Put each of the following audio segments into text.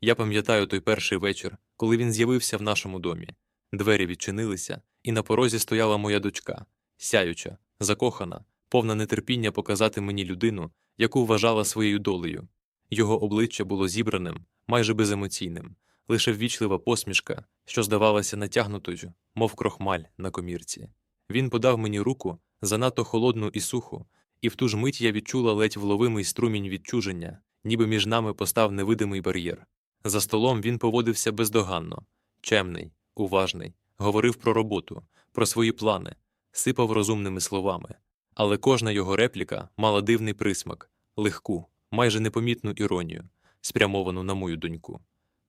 Я пам'ятаю той перший вечір, коли він з'явився в нашому домі. Двері відчинилися, і на порозі стояла моя дочка, сяюча, закохана, повна нетерпіння показати мені людину, яку вважала своєю долею. Його обличчя було зібраним, майже беземоційним, лише ввічлива посмішка, що здавалася натягнутою, мов крохмаль на комірці. Він подав мені руку, занадто холодну і суху, і в ту ж мить я відчула ледь вловимий струмінь відчуження, ніби між нами постав невидимий бар'єр. За столом він поводився бездоганно, чемний, уважний, говорив про роботу, про свої плани, сипав розумними словами. Але кожна його репліка мала дивний присмак, легку, майже непомітну іронію, спрямовану на мою доньку.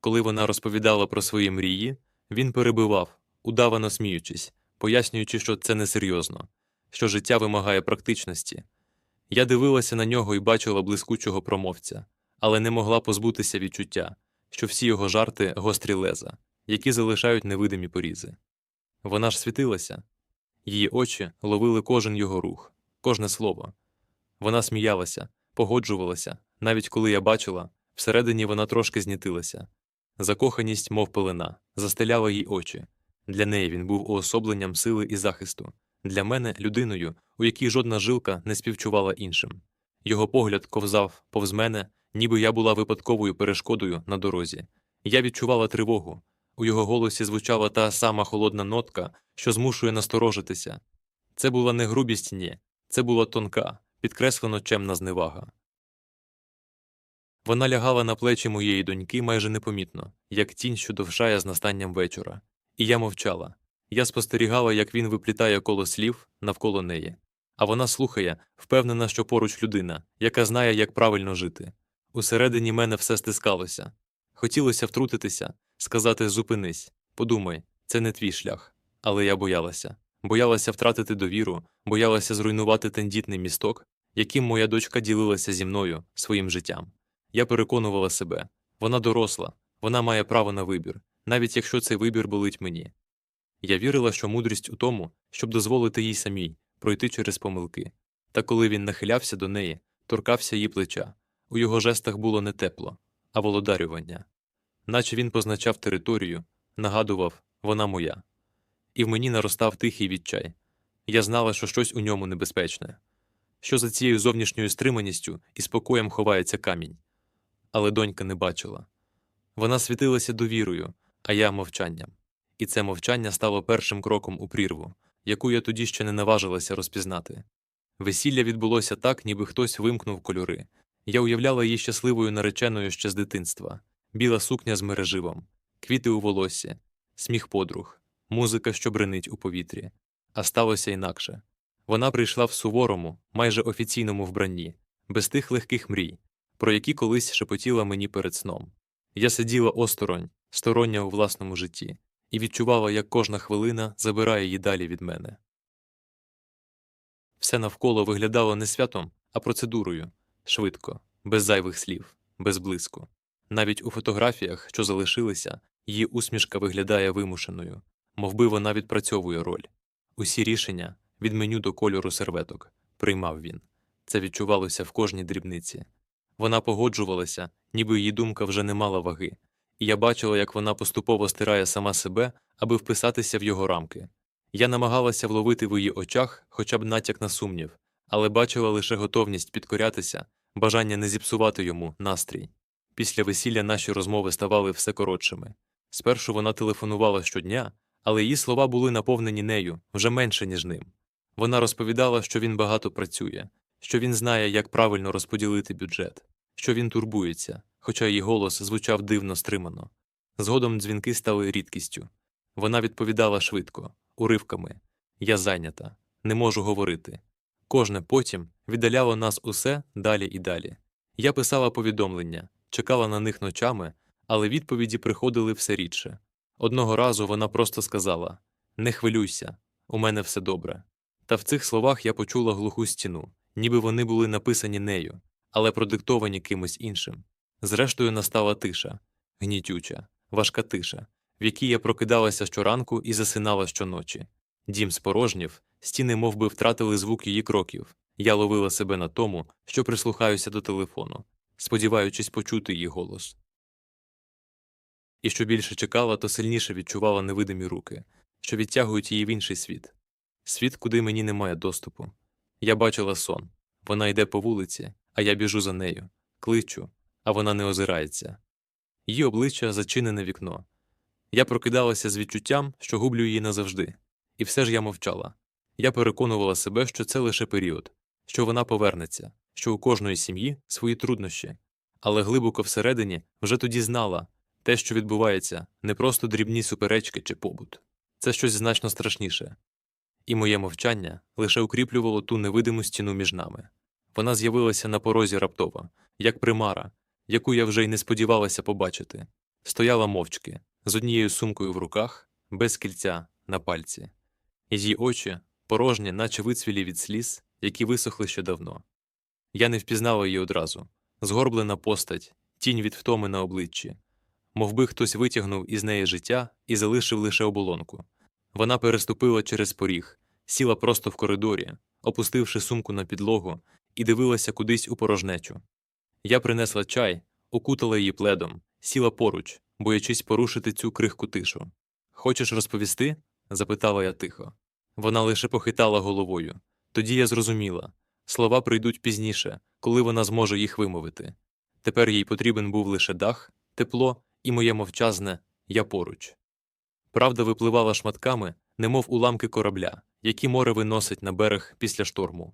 Коли вона розповідала про свої мрії, він перебивав, удавано сміючись, пояснюючи, що це несерйозно, що життя вимагає практичності. Я дивилася на нього і бачила блискучого промовця, але не могла позбутися відчуття, що всі його жарти гострі леза, які залишають невидимі порізи. Вона ж світилася, її очі ловили кожен його рух, кожне слово. Вона сміялася, погоджувалася, навіть коли я бачила, всередині вона трошки знітилася. Закоханість, мов пелена, застеляла їй очі. Для неї він був уособленням сили і захисту, для мене людиною, у якій жодна жилка не співчувала іншим. Його погляд ковзав повз мене, ніби я була випадковою перешкодою на дорозі. Я відчувала тривогу. У його голосі звучала та сама холодна нотка, що змушує насторожитися. Це була не грубість, ні, це була тонка, підкреслено чемна зневага. Вона лягала на плечі моєї доньки майже непомітно, як тінь, що довшає з настанням вечора. І я мовчала. Я спостерігала, як він виплітає коло слів навколо неї. А вона слухає, впевнена, що поруч людина, яка знає, як правильно жити. Усередині мене все стискалося. Хотілося втрутитися, сказати зупинись, подумай, це не твій шлях. Але я боялася. Боялася втратити довіру, боялася зруйнувати тендітний місток, яким моя дочка ділилася зі мною своїм життям. Я переконувала себе вона доросла, вона має право на вибір, навіть якщо цей вибір болить мені. Я вірила, що мудрість у тому, щоб дозволити їй самій пройти через помилки. Та коли він нахилявся до неї, торкався її плеча, у його жестах було не тепло, а володарювання. Наче він позначав територію, нагадував вона моя. І в мені наростав тихий відчай. Я знала, що щось у ньому небезпечне, що за цією зовнішньою стриманістю і спокоєм ховається камінь. Але донька не бачила. Вона світилася довірою, а я мовчанням. І це мовчання стало першим кроком у прірву, яку я тоді ще не наважилася розпізнати. Весілля відбулося так, ніби хтось вимкнув кольори. Я уявляла її щасливою нареченою ще з дитинства, біла сукня з мереживом, квіти у волоссі, сміх подруг, музика, що бренить у повітрі. А сталося інакше. Вона прийшла в суворому, майже офіційному вбранні, без тих легких мрій, про які колись шепотіла мені перед сном. Я сиділа осторонь, стороння у власному житті, і відчувала, як кожна хвилина забирає її далі від мене. Все навколо виглядало не святом, а процедурою швидко, без зайвих слів, без блиску. Навіть у фотографіях, що залишилися, її усмішка виглядає вимушеною, мовби вона відпрацьовує роль. Усі рішення, від меню до кольору серветок, приймав він. Це відчувалося в кожній дрібниці. Вона погоджувалася, ніби її думка вже не мала ваги, і я бачила, як вона поступово стирає сама себе, аби вписатися в його рамки. Я намагалася вловити в її очах хоча б натяк на сумнів, але бачила лише готовність підкорятися, бажання не зіпсувати йому настрій. Після весілля наші розмови ставали все коротшими. Спершу вона телефонувала щодня, але її слова були наповнені нею вже менше, ніж ним. Вона розповідала, що він багато працює, що він знає, як правильно розподілити бюджет, що він турбується, хоча її голос звучав дивно стримано. Згодом дзвінки стали рідкістю. Вона відповідала швидко, уривками Я зайнята, не можу говорити. Кожне потім віддаляло нас усе далі і далі. Я писала повідомлення, чекала на них ночами, але відповіді приходили все рідше. Одного разу вона просто сказала Не хвилюйся, у мене все добре. Та в цих словах я почула глуху стіну, ніби вони були написані нею, але продиктовані кимось іншим. Зрештою настала тиша, гнітюча, важка тиша, в якій я прокидалася щоранку і засинала щоночі. Дім спорожнів, стіни мов би, втратили звук її кроків. Я ловила себе на тому, що прислухаюся до телефону, сподіваючись почути її голос. І що більше чекала, то сильніше відчувала невидимі руки, що відтягують її в інший світ світ, куди мені немає доступу. Я бачила сон вона йде по вулиці, а я біжу за нею, кличу, а вона не озирається. Її обличчя зачинене вікно. Я прокидалася з відчуттям, що гублю її назавжди, і все ж я мовчала. Я переконувала себе, що це лише період, що вона повернеться, що у кожної сім'ї свої труднощі, але глибоко всередині вже тоді знала те, що відбувається, не просто дрібні суперечки чи побут, це щось значно страшніше. І моє мовчання лише укріплювало ту невидиму стіну між нами. Вона з'явилася на порозі раптово, як примара, яку я вже й не сподівалася побачити, стояла мовчки, з однією сумкою в руках, без кільця на пальці. Її очі, порожні, наче вицвілі від сліз, які висохли ще давно. Я не впізнала її одразу згорблена постать, тінь від втоми на обличчі, мов би хтось витягнув із неї життя і залишив лише оболонку. Вона переступила через поріг, сіла просто в коридорі, опустивши сумку на підлогу, і дивилася кудись у порожнечу. Я принесла чай, окутала її пледом, сіла поруч, боячись порушити цю крихку тишу. Хочеш розповісти? запитала я тихо. Вона лише похитала головою. Тоді я зрозуміла слова прийдуть пізніше, коли вона зможе їх вимовити. Тепер їй потрібен був лише дах, тепло і моє мовчазне я поруч. Правда випливала шматками, немов уламки корабля, які море виносить на берег після шторму.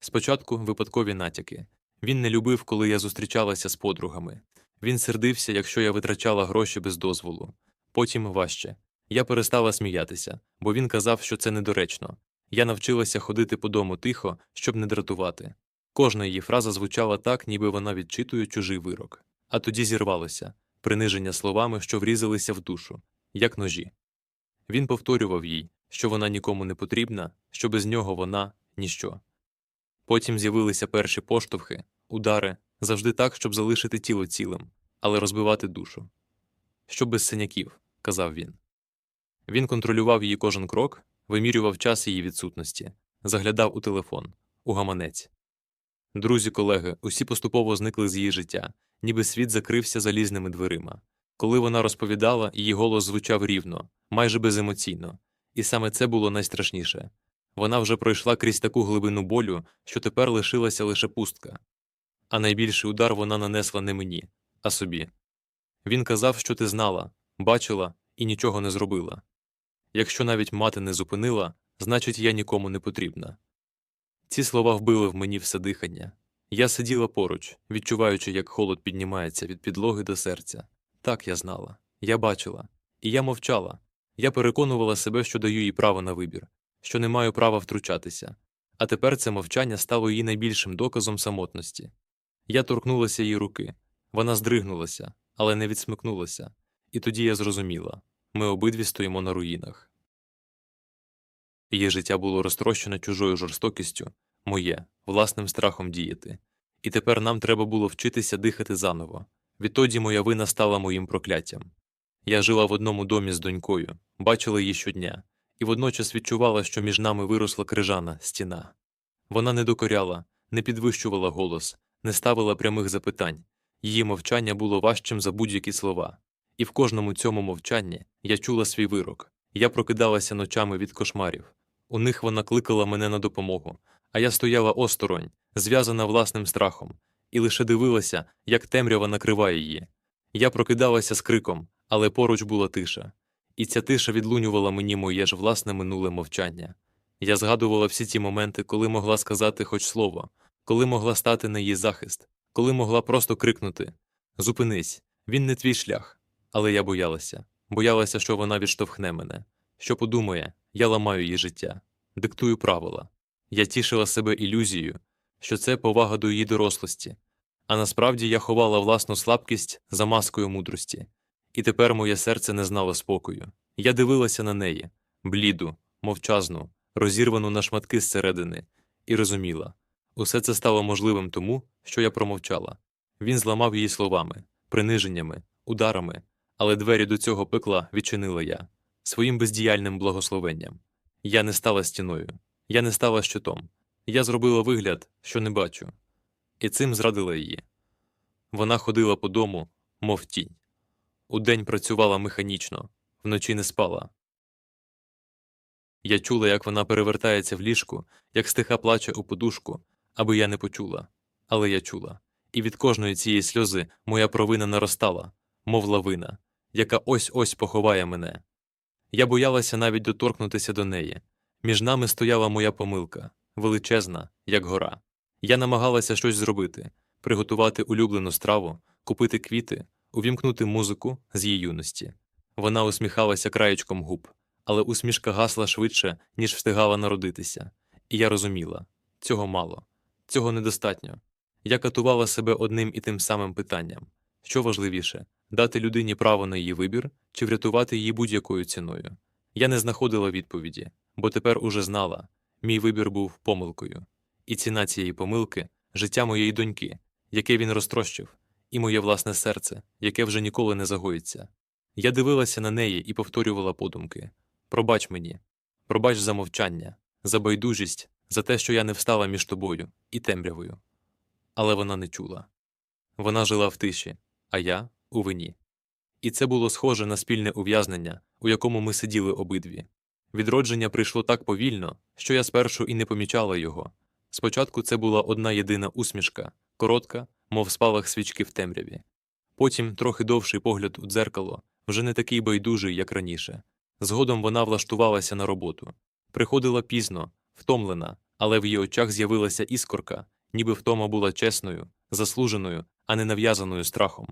Спочатку випадкові натяки. Він не любив, коли я зустрічалася з подругами. Він сердився, якщо я витрачала гроші без дозволу. Потім важче. Я перестала сміятися, бо він казав, що це недоречно. Я навчилася ходити по дому тихо, щоб не дратувати. Кожна її фраза звучала так, ніби вона відчитує чужий вирок. А тоді зірвалося приниження словами, що врізалися в душу, як ножі. Він повторював їй, що вона нікому не потрібна, що без нього вона ніщо. Потім з'явилися перші поштовхи, удари, завжди так, щоб залишити тіло цілим, але розбивати душу. Що без синяків, казав він. Він контролював її кожен крок, вимірював час її відсутності, заглядав у телефон, у гаманець. Друзі, колеги, усі поступово зникли з її життя, ніби світ закрився залізними дверима. Коли вона розповідала, її голос звучав рівно, майже беземоційно, і саме це було найстрашніше. Вона вже пройшла крізь таку глибину болю, що тепер лишилася лише пустка. А найбільший удар вона нанесла не мені, а собі. Він казав, що ти знала, бачила і нічого не зробила. Якщо навіть мати не зупинила, значить я нікому не потрібна. Ці слова вбили в мені все дихання. Я сиділа поруч, відчуваючи, як холод піднімається від підлоги до серця. Так я знала, я бачила, і я мовчала. Я переконувала себе, що даю їй право на вибір, що не маю права втручатися. А тепер це мовчання стало її найбільшим доказом самотності. Я торкнулася її руки. Вона здригнулася, але не відсмикнулася. І тоді я зрозуміла ми обидві стоїмо на руїнах. Її життя було розтрощене чужою жорстокістю, моє, власним страхом діяти. І тепер нам треба було вчитися дихати заново. Відтоді моя вина стала моїм прокляттям. Я жила в одному домі з донькою, бачила її щодня, і водночас відчувала, що між нами виросла крижана стіна. Вона не докоряла, не підвищувала голос, не ставила прямих запитань, її мовчання було важчим за будь-які слова. І в кожному цьому мовчанні я чула свій вирок. Я прокидалася ночами від кошмарів. У них вона кликала мене на допомогу, а я стояла осторонь, зв'язана власним страхом, і лише дивилася, як темрява накриває її. Я прокидалася з криком, але поруч була тиша, і ця тиша відлунювала мені моє ж власне минуле мовчання. Я згадувала всі ті моменти, коли могла сказати хоч слово, коли могла стати на її захист, коли могла просто крикнути Зупинись, він не твій шлях. Але я боялася, боялася, що вона відштовхне мене, що подумає, я ламаю її життя, диктую правила. Я тішила себе ілюзією, що це повага до її дорослості, а насправді я ховала власну слабкість за маскою мудрості, і тепер моє серце не знало спокою. Я дивилася на неї, бліду, мовчазну, розірвану на шматки зсередини, і розуміла усе це стало можливим тому, що я промовчала. Він зламав її словами, приниженнями, ударами, але двері до цього пекла відчинила я своїм бездіяльним благословенням. Я не стала стіною, я не стала щитом. Я зробила вигляд, що не бачу, і цим зрадила її. Вона ходила по дому, мов тінь. Удень працювала механічно, вночі не спала. Я чула, як вона перевертається в ліжку, як стиха плаче у подушку, аби я не почула. Але я чула. І від кожної цієї сльози моя провина наростала, мов лавина, яка ось ось поховає мене. Я боялася навіть доторкнутися до неї. Між нами стояла моя помилка, величезна, як гора. Я намагалася щось зробити, приготувати улюблену страву, купити квіти, увімкнути музику з її юності. Вона усміхалася краєчком губ, але усмішка гасла швидше, ніж встигала народитися. І я розуміла цього мало, цього недостатньо. Я катувала себе одним і тим самим питанням що важливіше дати людині право на її вибір чи врятувати її будь-якою ціною. Я не знаходила відповіді, бо тепер уже знала мій вибір був помилкою, і ціна цієї помилки життя моєї доньки, яке він розтрощив, і моє власне серце, яке вже ніколи не загоїться. Я дивилася на неї і повторювала подумки Пробач мені, пробач за мовчання, за байдужість, за те, що я не встала між тобою і темрявою. Але вона не чула. Вона жила в тиші, а я у вині. І це було схоже на спільне ув'язнення, у якому ми сиділи обидві. Відродження прийшло так повільно, що я спершу і не помічала його. Спочатку це була одна єдина усмішка, коротка, мов спалах свічки в темряві. Потім трохи довший погляд у дзеркало, вже не такий байдужий, як раніше. Згодом вона влаштувалася на роботу. Приходила пізно, втомлена, але в її очах з'явилася іскорка, ніби втома була чесною, заслуженою, а не нав'язаною страхом.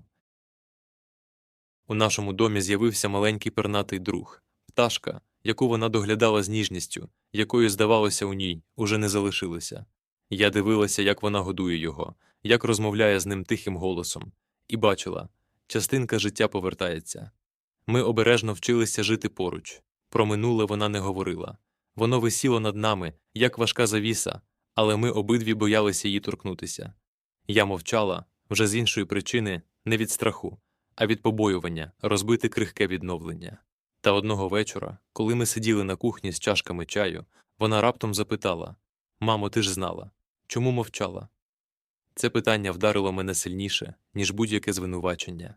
У нашому домі з'явився маленький пернатий друг, пташка, яку вона доглядала з ніжністю, якої, здавалося, у ній уже не залишилося. Я дивилася, як вона годує його, як розмовляє з ним тихим голосом, і бачила частинка життя повертається. Ми обережно вчилися жити поруч. Про минуле вона не говорила. Воно висіло над нами, як важка завіса, але ми обидві боялися її торкнутися. Я мовчала вже з іншої причини, не від страху, а від побоювання розбити крихке відновлення. Та одного вечора, коли ми сиділи на кухні з чашками чаю, вона раптом запитала Мамо, ти ж знала, чому мовчала? Це питання вдарило мене сильніше, ніж будь-яке звинувачення.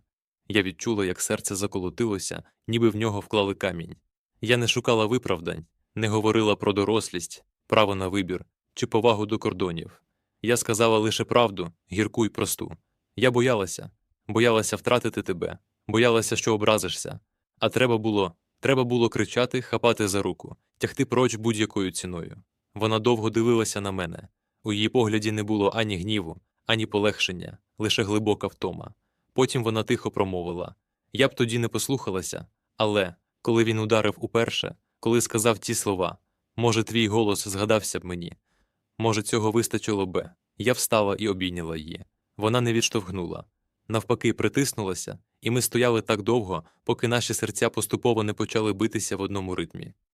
Я відчула, як серце заколотилося, ніби в нього вклали камінь. Я не шукала виправдань, не говорила про дорослість, право на вибір чи повагу до кордонів. Я сказала лише правду, гірку й просту. Я боялася, боялася втратити тебе, боялася, що образишся. А треба було, треба було кричати, хапати за руку, тягти проч будь-якою ціною. Вона довго дивилася на мене. У її погляді не було ані гніву, ані полегшення, лише глибока втома. Потім вона тихо промовила Я б тоді не послухалася, але коли він ударив уперше, коли сказав ті слова, може, твій голос згадався б мені. Може, цього вистачило би. Я встала і обійняла її. Вона не відштовхнула. Навпаки, притиснулася, і ми стояли так довго, поки наші серця поступово не почали битися в одному ритмі.